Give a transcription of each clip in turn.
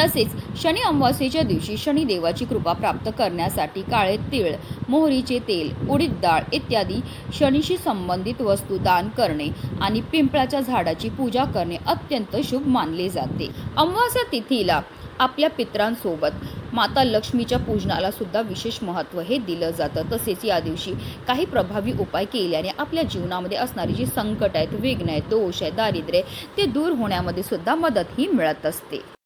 तसेच शनी अमावास्येच्या दिवशी शनिदेवाची कृपा प्राप्त करण्यासाठी काळे तीळ मोहरीचे तेल उडीद डाळ इत्यादी शनीशी संबंधित वस्तू दान करणे आणि पिंपळाच्या झाडाची पूजा करणे अत्यंत शुभ मानले जाते. अमावास्या तिथीला आपल्या पित्रांसोबत माता लक्ष्मीच्या पूजनाला सुद्धा विशेष महत्त्व हे दिलं जातं. तसेच या दिवशी काही प्रभावी उपाय केल्याने आपल्या जीवनामध्ये असणारी जी संकट आहेत विघ्न आहेत दोष आहे दारिद्र्य आहे, ते दूर होण्यामध्ये सुद्धा मदत ही मिळत असते.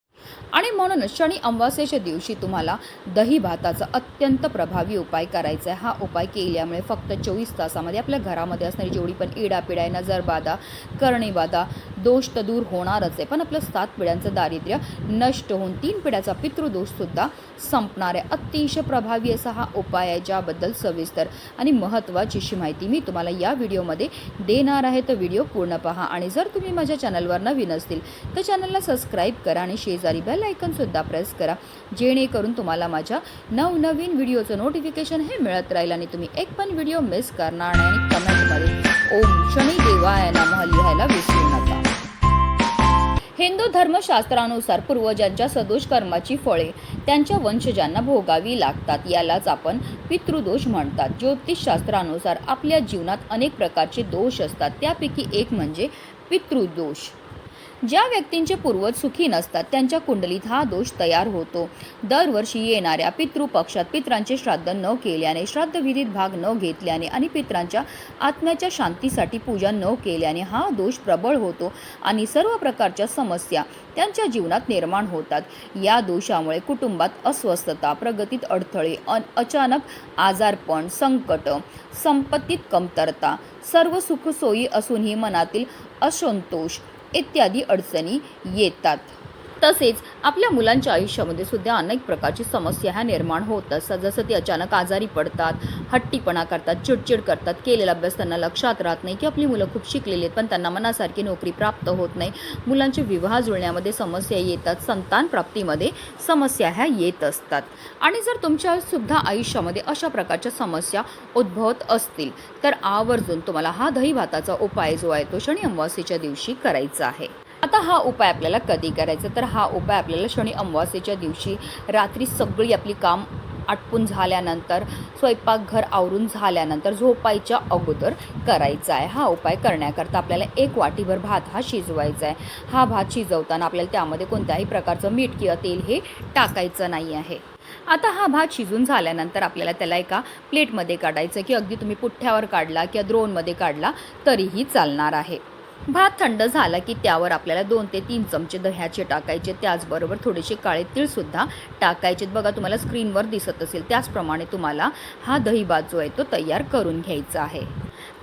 आणि म्हणूनच शनी अमावास्येच्या दिवशी तुम्हाला दही भाताचा अत्यंत प्रभावी उपाय करायचा आहे. हा उपाय केल्यामुळे फक्त चोवीस तासामध्ये आपल्या घरामध्ये असणारी जेवढी पण इडापिडा आहे नजरबाधा करणेबाधा दोष तर दूर होणारच आहे. पण आपलं सात पिढ्यांचं दारिद्र्य नष्ट होऊन तीन पिढ्याचा पितृदोषसुद्धा संपणार आहे. अतिशय प्रभावी असा हा उपाय आहे ज्याबद्दल सविस्तर आणि महत्त्वाची अशी माहिती मी तुम्हाला या व्हिडिओमध्ये देणार आहे. तर व्हिडिओ पूर्ण पहा आणि जर तुम्ही माझ्या चॅनलवर नवीन असतील तर चॅनलला सबस्क्राईब करा आणि शेजारी बेल आयकनसुद्धा प्रेस करा. जेणेकरून तुम्हाला माझ्या नवनवीन व्हिडिओचं नोटिफिकेशन हे मिळत राहील आणि तुम्ही एक पण व्हिडिओ मिस करणार नाही आणि कमेंटमध्ये ओम शनी देवाय नमः लिहायला विसरू नका. हिंदू धर्मशास्त्रानुसार पूर्वजांच्या सदोष कर्माची फळे त्यांच्या वंशजांना भोगावी लागतात यालाच आपण पितृदोष म्हणतात. ज्योतिषशास्त्रानुसार आपल्या जीवनात अनेक प्रकारचे दोष असतात. त्यापैकी एक म्हणजे पितृदोष. ज्या व्यक्तींचे पूर्वज सुखी नसतात त्यांच्या कुंडलीत हा दोष तयार होतो. दरवर्षी येणाऱ्या पितृपक्षात पित्रांचे श्राद्ध न केल्याने श्राद्धविधीत भाग न घेतल्याने आणि पित्रांच्या आत्म्याच्या शांतीसाठी पूजा न केल्याने हा दोष प्रबळ होतो आणि सर्व प्रकारच्या समस्या त्यांच्या जीवनात निर्माण होतात. या दोषामुळे कुटुंबात अस्वस्थता प्रगतीत अडथळे अन अचानक आजारपण संकट संपत्तीत कमतरता सर्व सुखसोयी असूनही मनातील असंतोष इत्यादी अडचणी येतात. तसेच आपल्या मुलांच्या आयुष्यामध्ये सुद्धा अनेक प्रकारची समस्या ह्या निर्माण होत असतात. जसं ते अचानक आजारी पडतात हट्टीपणा करतात चिडचिड करतात केलेला अभ्यास त्यांना लक्षात राहत नाही की आपली मुलं खूप शिकलेली आहेत पण त्यांना मनासारखी नोकरी प्राप्त होत नाही. मुलांचे विवाह जुळण्यामध्ये समस्या येतात संतान प्राप्तीमध्ये समस्या ह्या येत असतात. आणि जर तुमच्यासुद्धा आयुष्यामध्ये अशा प्रकारच्या समस्या उद्भवत असतील तर आवर्जून तुम्हाला हा दही भाताचा उपाय जो आहे तो शनी अमावास्येच्या दिवशी करायचा आहे. आता हा उपाय आपल्याला कधी करायचा? तर हा उपाय आपल्याला शनी अमावास्येच्या दिवशी रात्री सगळी आपली काम आटपून झाल्यानंतर स्वयंपाकघर आवरून झाल्यानंतर झोपायच्या अगोदर करायचा आहे. हा उपाय करण्याकरता आपल्याला एक वाटीभर भात हा शिजवायचा आहे. हा भात शिजवताना आपल्याला त्यामध्ये कोणत्याही प्रकारचं मीठ किंवा तेल हे टाकायचं नाही आहे. आता हा भात शिजून झाल्यानंतर आपल्याला त्याला एका प्लेटमध्ये काढायचं की अगदी तुम्ही पुठ्ठ्यावर काढला किंवा द्रोणमध्ये काढला तरीही चालणार आहे. भात थंड झाला की त्यावर आपल्याला दोन ते तीन चमचे दह्याचे टाकायचे. त्याचबरोबर थोडेसे काळे तीळसुद्धा टाकायचे बघा तुम्हाला स्क्रीनवर दिसत असेल त्याचप्रमाणे तुम्हाला हा दही भात जो आहे तो तयार करून घ्यायचा आहे.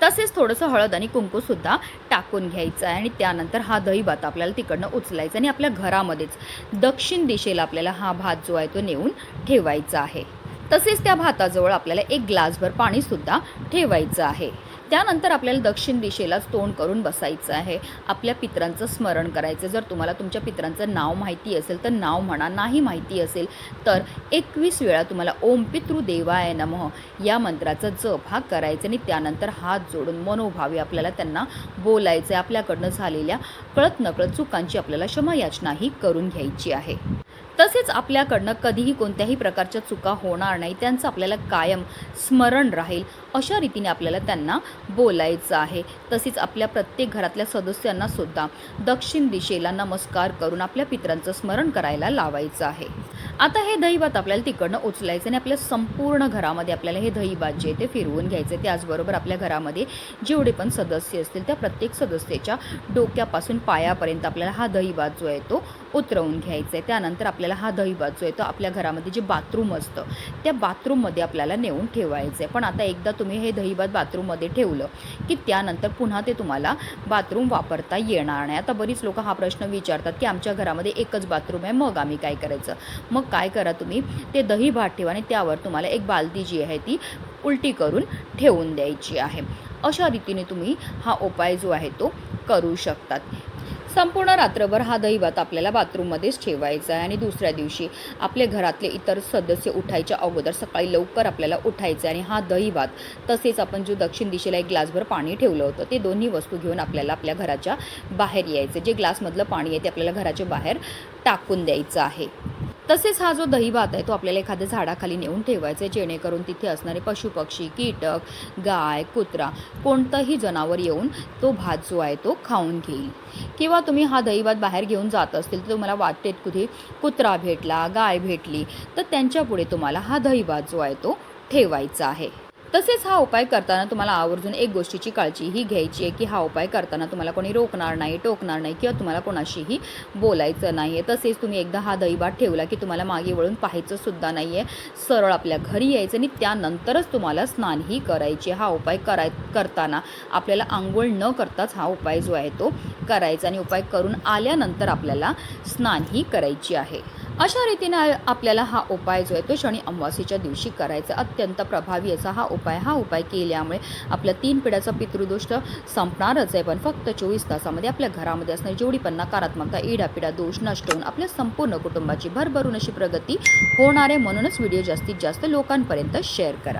तसेच थोडंसं हळद आणि कुंकूसुद्धा टाकून घ्यायचं आहे आणि त्यानंतर हा दही भात आपल्याला तिकडनं उचलायचा आणि आपल्या घरामध्येच दक्षिण दिशेला आपल्याला हा भात जो आहे तो नेऊन ठेवायचा आहे. तसेच त्या भाताजवळ आपल्याला एक ग्लासभर पाणीसुद्धा ठेवायचं आहे. त्यानंतर आपल्याला दक्षिण दिशेलाच तोंड करून बसायचं आहे. आपल्या पित्रांचं स्मरण करायचं जर तुम्हाला तुमच्या पित्रांचं नाव माहिती असेल तर नाव म्हणा नाही माहिती असेल तर एकवीस वेळा तुम्हाला ओम पितृदेवाय नमः या मंत्राचा जप हा करायचा आणि त्यानंतर हात जोडून मनोभावे आपल्याला त्यांना बोलायचं आहे. आपल्याकडनं झालेल्या कळत नकळत चुकांची आपल्याला क्षमायाचनाही करून घ्यायची आहे. तसेच आपल्याकडनं कधीही कोणत्याही प्रकारच्या चुका होणार नाही. त्यांचं आपल्याला कायम स्मरण राहील. अशा रीतीने आपल्याला त्यांना बोलायचं आहे. तसेच आपल्या प्रत्येक घरातल्या सदस्यांना सुद्धा दक्षिण दिशेला नमस्कार करून आपल्या पितरांचं स्मरण करायला लावायचं आहे. आता हे दहीभात आपल्याला तिकडनं उचलायचं आणि आपल्या संपूर्ण घरामध्ये आपल्याला हे दहीभात जे आहे ते फिरवून घ्यायचं त्याचबरोबर आपल्या घरामध्ये जेवढे पण सदस्य असतील त्या प्रत्येक सदस्याच्या डोक्यापासून पायापर्यंत आपल्याला हा दहीभात जो आहे तो उतरवून घ्यायचा आहे. त्यानंतर आपल्याला हा दहीभात जो आहे तो आपल्या घरामध्ये जे बाथरूम असतं त्या बाथरूममध्ये आपल्याला नेऊन ठेवायचं आहे. पण आता एकदा तुम्ही हे दहीभात बाथरूममध्ये ठेवलं की त्यानंतर पुन्हा ते तुम्हाला बाथरूम वापरता येणार नाही. आता बरीच लोक हा प्रश्न विचारतात की आमच्या घरामध्ये एकच बाथरूम आहे मग आम्ही काय करायचं? मग काय करा तुम्ही ते दही भात ठेवा आणि त्यावर तुम्हाला एक बालदी जी आहे ती उलटी करून ठेवून द्यायची आहे. अशा रीतीने तुम्ही हा उपाय जो आहे तो करू शकतात. संपूर्ण रात्रभर हा दहीभात आपल्याला बाथरूममध्येच ठेवायचा आहे आणि दुसऱ्या दिवशी आपले घरातले इतर सदस्य उठायच्या अगोदर सकाळी लवकर आपल्याला उठायचं आहे आणि हा दहीभात तसेच आपण जो दक्षिण दिशेला एक ग्लासभर पाणी ठेवलं होतं ते दोन्ही वस्तू घेऊन आपल्याला आपल्या घराच्या बाहेर यायचं जे ग्लासमधलं पाणी आहे ते आपल्याला घराच्या बाहेर टाकून द्यायचं आहे. तसेच हा जो दहीभात आहे तो आपल्याला एखाद्या झाडाखाली नेऊन ठेवायचा आहे जेणेकरून तिथे असणारे पशुपक्षी कीटक गाय कुत्रा कोणतंही जनावर येऊन तो भात जो आहे तो खाऊन घेईल. किंवा तुम्ही हा दहीभात बाहेर घेऊन जात असतील तर तुम्हाला वाटेत कुठे कुत्रा भेटला गाय भेटली तर त्यांच्यापुढे तुम्हाला हा दहीभात जो आहे तो ठेवायचा आहे. तसेच हा उपाय करताना तुम्हाला आवर्जून एक गोष्टीची काळजी ही घ्यायची आहे की हा उपाय करताना तुम्हाला कोणी रोखणार नाही टोकणार नाही किंवा तुम्हाला कोणाशीही बोलायचं नाही आहे. तसेच तुम्ही एकदा हा दहीभात ठेवला की तुम्हाला मागे वळून पाहायचंसुद्धा नाही आहे. सरळ आपल्या घरी यायचं आणि त्यानंतरच तुम्हाला स्नानही करायचे हा उपाय कराय करताना आपल्याला आंघोळ न करताच हा उपाय जो आहे तो करायचा आणि उपाय करून आल्यानंतर आपल्याला स्नानही करायची आहे. अशा रीतीने आपल्याला हा उपाय जो आहे तो शनी अमावास्येच्या दिवशी करायचा. अत्यंत प्रभावी असा हा उपाय हा उपाय केल्यामुळे आपल्या तीन पिढ्याचा पितृदोष संपणारच आहे. पण फक्त चोवीस तासामध्ये आपल्या घरामध्ये असणारी जेवढी पण नकारात्मकता इडापिडा दोष नष्ट होऊन आपल्या संपूर्ण कुटुंबाची भरभरून अशी प्रगती होणार आहे. म्हणूनच व्हिडिओ जास्तीत जास्त लोकांपर्यंत शेअर करा.